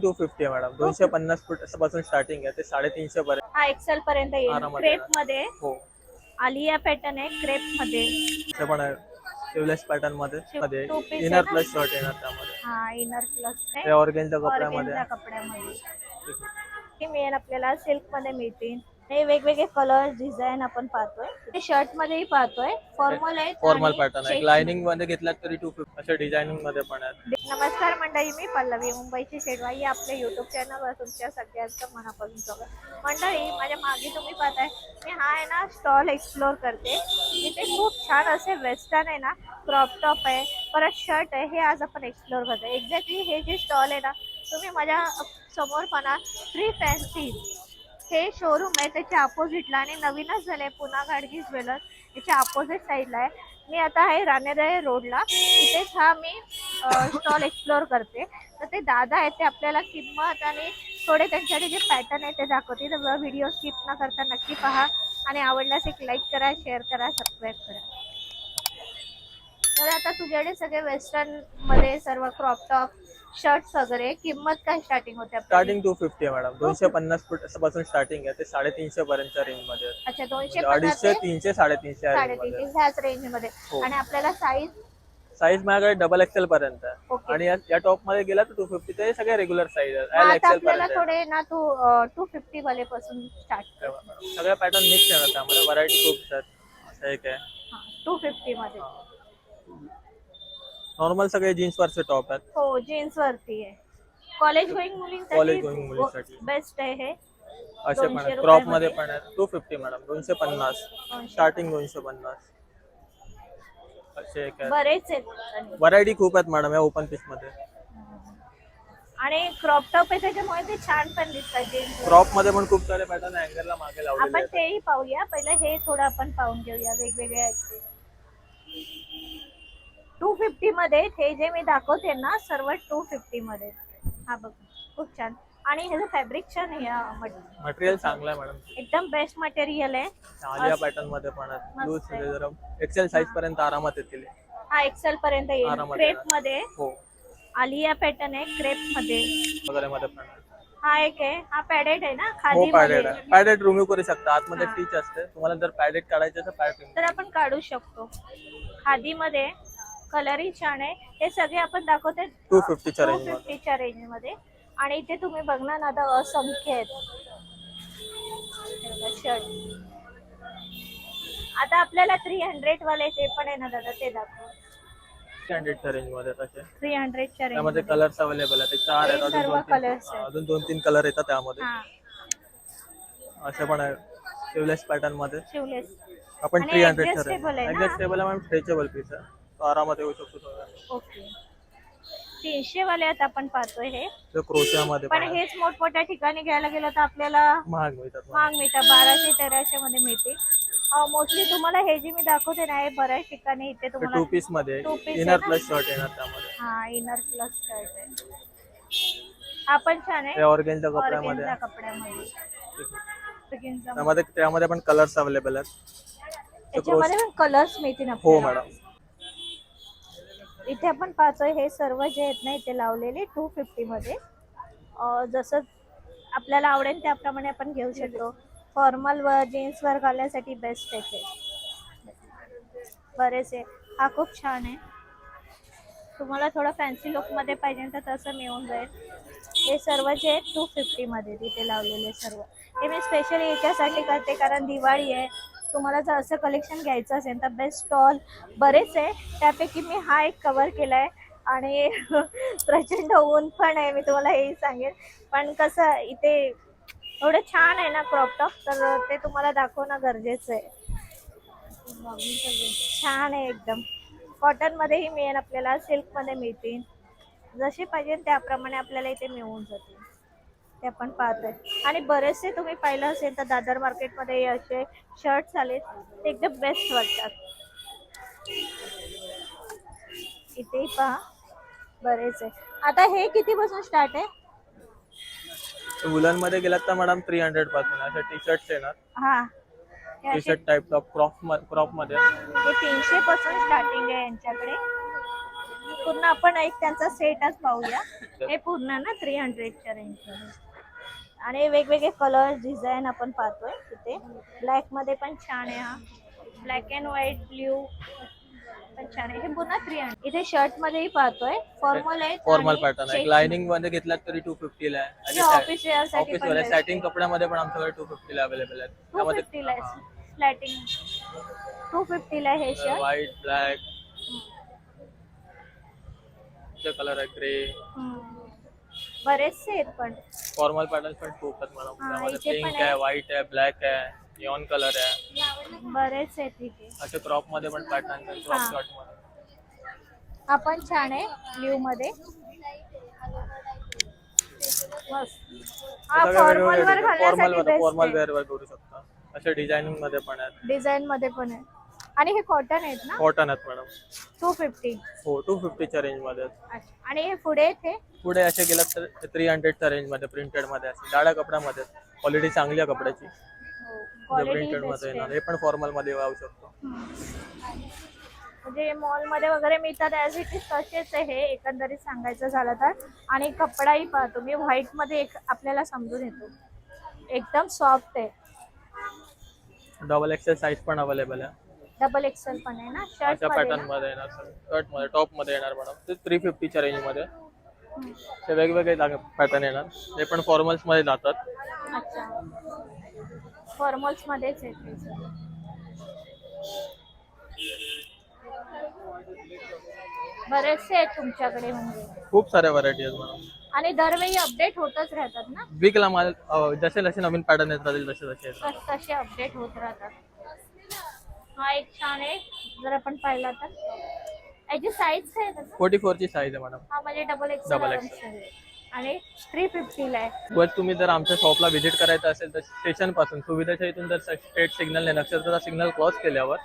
To fifty आहे madam. दोनशे पन्नास फूटपासून स्टार्टिंग आहे. ते साडेतीनशे पर्यंत. हा एक्सेल पर्यंत येईल. आरामात येणार. क्रेपमध्ये हो. आलिया पॅटर्न आहे क्रेपमध्ये. ते पण आहे. शिवलेस पॅटर्नमध्ये. मध्ये. two piece इनर आहे ना? प्लस शर्ट येणार त्यामध्ये. हा इनर प्लस ते ऑर्गेनच्या कपड्यामध्ये. कपड्यामध्ये. हे मिळेल आपल्याला सिल्कमध्ये मिळतील. हे वेगवेगळे कलर डिझाईन आपण पाहतोय. ते शर्ट मध्येही पाहतोय. फॉर्मल आहे फॉर्मल पॅटर्न आहे. लाइनिंगमध्ये घेतलात तरी टू फिफ्टी डिझायनिंगमध्ये पण आहेत. नमस्कार मंडळी मी पल्लवी. मुंबईची शेडवाई आपल्या युट्यूब चॅनलवर तुमच्या सगळ्यांचं मनापासून स्वागत. मंडळी माझ्या मागे तुम्ही पाहताय मी हा आहे ना स्टॉल एक्सप्लोर करते. इथे खूप छान असे वेस्टर्न आहे ना क्रॉप टॉप आहे परत शर्ट आहे हे आज आपण एक्सप्लोर करतोय. एक्झॅक्टली हे जे स्टॉल आहे ना तुम्ही माझ्यासमोर म्हणा फ्री फॅन्सी हे शोरूम आहे त्याच्या अपोजिटला आणि नवीनच झालंय पुन्हा गाडगी ज्वेलर्स याच्या अपोजिट साईडला आहे. मी आता आहे राणेदळे रोडला इथेच हा मी स्टॉल एक्सप्लोर करते. तर ते दादा आहेत ते आपल्याला किंमत आणि थोडे त्यांच्याकडे जे पॅटर्न आहे ते दाखवते तर व्हिडिओ स्किप न करता नक्की पहा. आणि आवडल्यास एक लाईक करा शेअर करा सबस्क्राईब करा. तर आता तुझ्याकडे सगळे वेस्टर्नमध्ये सर्व क्रॉप टॉप शर्ट्स वगैरे किंमत काय स्टार्टिंग होते आपली? स्टार्टिंग टू फिफ्टी आहे मॅडम दोनशे पन्नास फूटपासून स्टार्टिंग आहे. ते साडेतीनशे पर्यंतच्या रेंजमध्ये. आहे. अच्छा दोनशे म्हणजे पन्नास अडीचशे ते तीनशे साडेतीनशे या range मध्ये. साडेतीनशे ह्याच रेंजमध्ये. हो. आणि आपल्याला साईज साईज माझ्याकडे डबल एक्सेल पर्यंत आहे. ओके आणि या- या टॉपमध्ये गेला तर टू फिफ्टी ते सगळे रेग्युलर साईज आहेत. एल आता एक्सेल आपल्याला पर्यंत थोडे ना तू टू फिफ्टी वाले पासून स्टार्ट आहे. सगळे पॅटर्न मिक्स येणार त्यामध्ये. व्हरायटी खूप आहेत. असं एक आहे. टू फिफ्टी मध्ये. नॉर्मल सगळे जीन्स वरचे टॉप आहेत. हो जीन्स वरती आहे. कॉलेज गोईंग College going मुलींसाठी. मुलींसाठी बेस्ट आहे हे. असे पण आहेत. क्रॉप. मध्ये पण आहेत. टू फिफ्टी मॅडम दोनशे पन्नास. दोनशे. स्टार्टिंग दोनशे पन्नास. असे एक आहेत. बरेच आहेत व्हरायटी खूप आहेत मॅडम या ओपन पीसमध्ये. आणि क्रॉप टॉप आहे त्याच्यामुळे ते छान पण दिसतात जीन्स क्रॉपमध्ये पण खूप सारे पॅटर्न अँगरला मागे लावलेले आपण आहेत. तेही पाहूया. पहिलं हे थोडं आपण पाहून घेऊया. वेगवेगळे आहेत ते. टू फिफ्टी मध्ये हे जे मी दाखवते ना सर्व टू फिफ्टी मध्ये. हा बघ खूप छान. आणि ह्याचं फॅब्रिक छान मटेरियल चांगलं आहे मॅडम एकदम बेस्ट मटेरियल आहे. आलिया पॅटर्नमध्ये पण. लूज. जरा. एक्सेल साईज पर्यंत आरामात येतील. हा एक्सेल पर्यंत येईल. क्रेप. मध्ये. हो. आलिया पॅटर्न आहे क्रेपमध्ये. वगैरे मध्ये पण. आहेत. हा एक आहे. हा पॅडेट आहे ना हो मध्ये. आहे. पॅडेड रिमूव्ह करू शकता. आतमध्ये. स्टिच असते. तुम्हाला जर पॅडेड काढायचं तर तर आपण काढू शकतो. खादी मध्ये कलरही छान आहे. हे सगळे आपण दाखवते टू फिफ्टीच्या टू रेंजमध्ये. फिफ्टीच्या रेंजमध्ये. आणि इथे तुम्ही बघणार ना आता असंख्य आहेत. शर्ट आता आपल्याला थ्री हंड्रेड वाले ते पण आहे ना दादा ते दाखव. हंड्रेडच्या रेंजमध्ये तसे. थ्री हंड्रेडच्या रेंज त्यामध्ये कलर्स अवेलेबल आहेत. ते चार आहेत अजून सर्व दोन तीन colours आहेत. अजून दोन तीन कलर येतात त्यामध्ये. हा. असे पण आहे शिवलेस पॅटर्नमध्ये. शिवलेस आपण आणि थ्री हंड्रेडच्या adjustable आहे रेंज ना? ऍडजस्टेबल आहे मॅम. स्ट्रेचेबल पीस आहे. तो आरामात येऊ शकतो थोडा. ओके. तीनशे वाले आता आपण पाहतोय हे. तो क्रोशियामध्ये पण. हेच मोठमोठ्या ठिकाणी घ्यायला गेलं तर आपल्याला महाग मिळतात. महाग मिळतात. बाराशे तेराशे मध्ये मिळते मोस्टली तुम्हाला हे जे मी दाखवते ना हे बऱ्याच ठिकाणी इथे तुम्हाला टू पीसमध्ये इनर? प्लस शर्ट येणार त्यामध्ये. हा इनर प्लस शर्ट आहे. हा पण छान आहे. ऑर्गेनच्या कपड्यामध्ये कपड्यामध्ये. त्यामध्ये पण कलर्स अवेलेबल आहेत. त्याच्यामध्ये पण कलर्स मिळतील हो मॅडम इथे आपण पाहतोय हे सर्व जे आहेत ना इथे लावलेले टू फिफ्टी मध्ये. जसं आपल्याला आवडेल त्याप्रमाणे आपण घेऊ शकतो. फॉर्मल व जीन्स वर घालण्यासाठी बेस्ट आहे ते. बरेच आहे हा खूप छान आहे. तुम्हाला थोडं फॅन्सी लुकमध्ये पाहिजे तर तसं मिळून जाईल. हे सर्व जे आहेत टू फिफ्टी मध्ये तिथे लावलेले सर्व. हे मी स्पेशली याच्यासाठी करते कारण दिवाळी आहे. तुम्हाला जर असं कलेक्शन घ्यायचं असेल तर बेस्ट स्टॉल बरेच आहे. त्यापैकी मी हा एक कवर केला आहे आणि प्रचंड ऊन पण आहे मी तुम्हाला हेही सांगेन. पण कसं इथे एवढं छान आहे ना क्रॉप टॉप तर ते तुम्हाला दाखवणं गरजेचं आहे. छान आहे एकदम. कॉटन मध्येही मिळेल आपल्याला सिल्कमध्ये मिळतील. जसे पाहिजे त्याप्रमाणे आपल्याला इथे मिळून जातील. ते आपण पाहतोय. आणि बरेचसे तुम्ही पाहिलं असेल तर दादर मार्केटमध्ये असे शर्ट्स आले ते एकदम बेस्ट वाटतात. इथेही पहा बरेच आहे आता हे किती पासून स्टार्ट आहे? वुलनमध्ये गेलात तर मॅडम थ्री हंड्रेडपासून. असे टी शर्ट्स येणार हा. T shirt type top crop क्रॉपमध्ये. हे तीनशे पासून स्टार्टिंग आहे यांच्याकडे. पूर्ण आपण एक त्यांचा सेटच पाहूया. हे पूर्ण ना थ्री हंड्रेडच्या रेंज आणि वेगवेगळे कलर डिझाईन आपण पाहतोय तिथे. ब्लॅकमध्ये पण छान आहे हा. ब्लॅक अँड व्हाईट ब्ल्यू पण छान आहे. हे पूर्ण थ्री हंड्रेड इथे शर्ट मध्येही पाहतोय. फॉर्मल आहे फॉर्मल पॅटर्न आहे. लाइनिंगमध्ये घेतलात तरी टू फिफ्टीला आहे. ऑफिस वेअर ऑफिस सॅटिंग कपड्यामध्ये पण आमच्याकडे टू फिफ्टीला अवेलेबल आहेत. टू फिफ्टीला आहे. स्लॅटिंग टू फिफ्टीला आहे हे शर्ट व्हाईट ब्लॅक कलर आहे ग्रे बरेचसे आहेत पण. फॉर्मल पॅटर्न पण खूप आहेत मॅडम हा, त्यामध्ये इथे पण पिंक आहे. आहे व्हाईट आहे ब्लॅक आहे निऑन कलर आहे. बरेच आहेत तिथे असे क्रॉपमध्ये पण पॅटर्न आहे हा. क्रॉप शॉर्टमध्ये. हा पण छान आहे ब्ल्यू मध्ये. मस्त. हा फॉर्मल वर घालण्यासाठी फॉर्मल वेअर वर करू शकता. असे डिझायनिंगमध्ये पण आहेत. डिझाईन मध्ये पण आहे आणि हे कॉटन आहेत ना? कॉटन आहेत मॅडम टू फिफ्टी हो टू फिफ्टीच्या रेंजमध्ये आहेत. आणि हे पुढे ते पुढे असे गेलं तर थ्री हंड्रेडच्या रेंजमध्ये प्रिंटेडमध्ये असे. जाड्या कपड्यामध्ये. क्वालिटी चांगली आहे कपड्याची क्वालिटी प्रिंटेडमध्ये येणार. हे पण फॉर्मलमध्ये वाहू शकतो. म्हणजे मॉलमध्ये वगैरे मिळतात ऍज इट इज तसेच आहे हे एकंदरीत सांगायचं झालं तर. आणि कपडाही पाहतो. मी व्हाईटमध्ये एक आपल्याला समजून येतो. एकदम सॉफ्ट आहे. डबल एक्सेल साईज पण अवेलेबल आहे. डबल एक्सेल पण आहे ना? Shirt pattern? मध्ये येणार शर्टमध्ये टॉपमध्ये येणार मॅडम ते थ्री फिफ्टीच्या रेंजमध्ये. ते वेगवेगळे पॅटर्न येणार. ते पण फॉर्मल्समध्ये जातात. अच्छा. फॉर्मल्स मध्येच आहे ते सगळं. बरेचसे आहेत तुमच्याकडे म्हणजे. खूप साऱ्या व्हरायटी आहेत मॅडम. आणि दरवेळी अपडेट होतच राहतात ना? वीकला माल अं, जसे जसे नवीन पॅटर्न येत राहतील तसे तसे येतात. तस तसे अपडेट होत राहतात. हा एक छान आहे. जर आपण पाहिला तर. याची साईज काय आहे? फोर्टी फोरची साईज आहे मॅडम हा म्हणजे डबल Double एक्सेल आणि थ्री फिफ्टीला आहे. वर तुम्ही जर आमच्या शॉपला व्हिजिट करायचं असेल तर स्टेशनपासून सुविधाच्या इथून जर स्टेट सिग्नल आहे नक्षत्राचा सिग्नल क्रॉस केल्यावर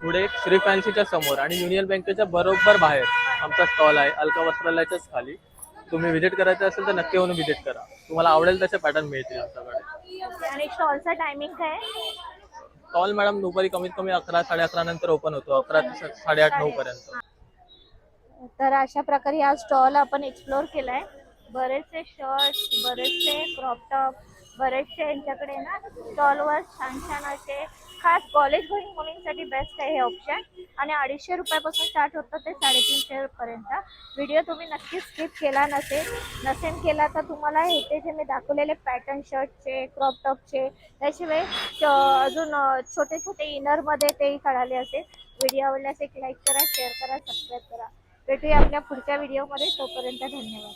पुढे श्री फॅन्सीच्या समोर आणि युनियन बँकेच्या बरोबर बाहेर आमचा स्टॉल आहे अलका वस्त्रालयाच्याच खाली. तुम्ही व्हिजिट करायचं असेल तर नक्की येऊन व्हिजिट करा. तुम्हाला आवडेल तसे पॅटर्न मिळतील आमच्याकडे. आणि स्टॉलचा टायमिंग काय आहे? स्टॉल मॅडम दुपारी कमीत कमी अकरा साडे अकरा नंतर ओपन होतो. अकरा ते साडेआठ नऊ पर्यंत. तर अशा प्रकारे हा स्टॉल आपण एक्सप्लोर केलाय. बरेचसे शर्ट बरेचसे क्रॉप टॉप बरेचसे यांच्याकडे ना स्टॉलवर छान छान असे खास कॉलेज गोईंग मुलींसाठी बेस्ट आहे हे ऑप्शन आणि अडीचशे रुपयापासून स्टार्ट होतं ते साडेतीनशे पर्यंत. व्हिडिओ तुम्ही नक्कीच स्किप केला नसेल नसेल केला तर तुम्हाला इथे जे मी दाखवलेले पॅटर्न शर्टचे क्रॉप टॉपचे त्याशिवाय अजून छोटे छोटे इनरमध्ये तेही कळाले असेल. व्हिडिओ आवडल्यास एक लाईक करा शेअर करा सबस्क्राईब करा. भेटूया आपल्या पुढच्या व्हिडिओमध्ये तोपर्यंत धन्यवाद.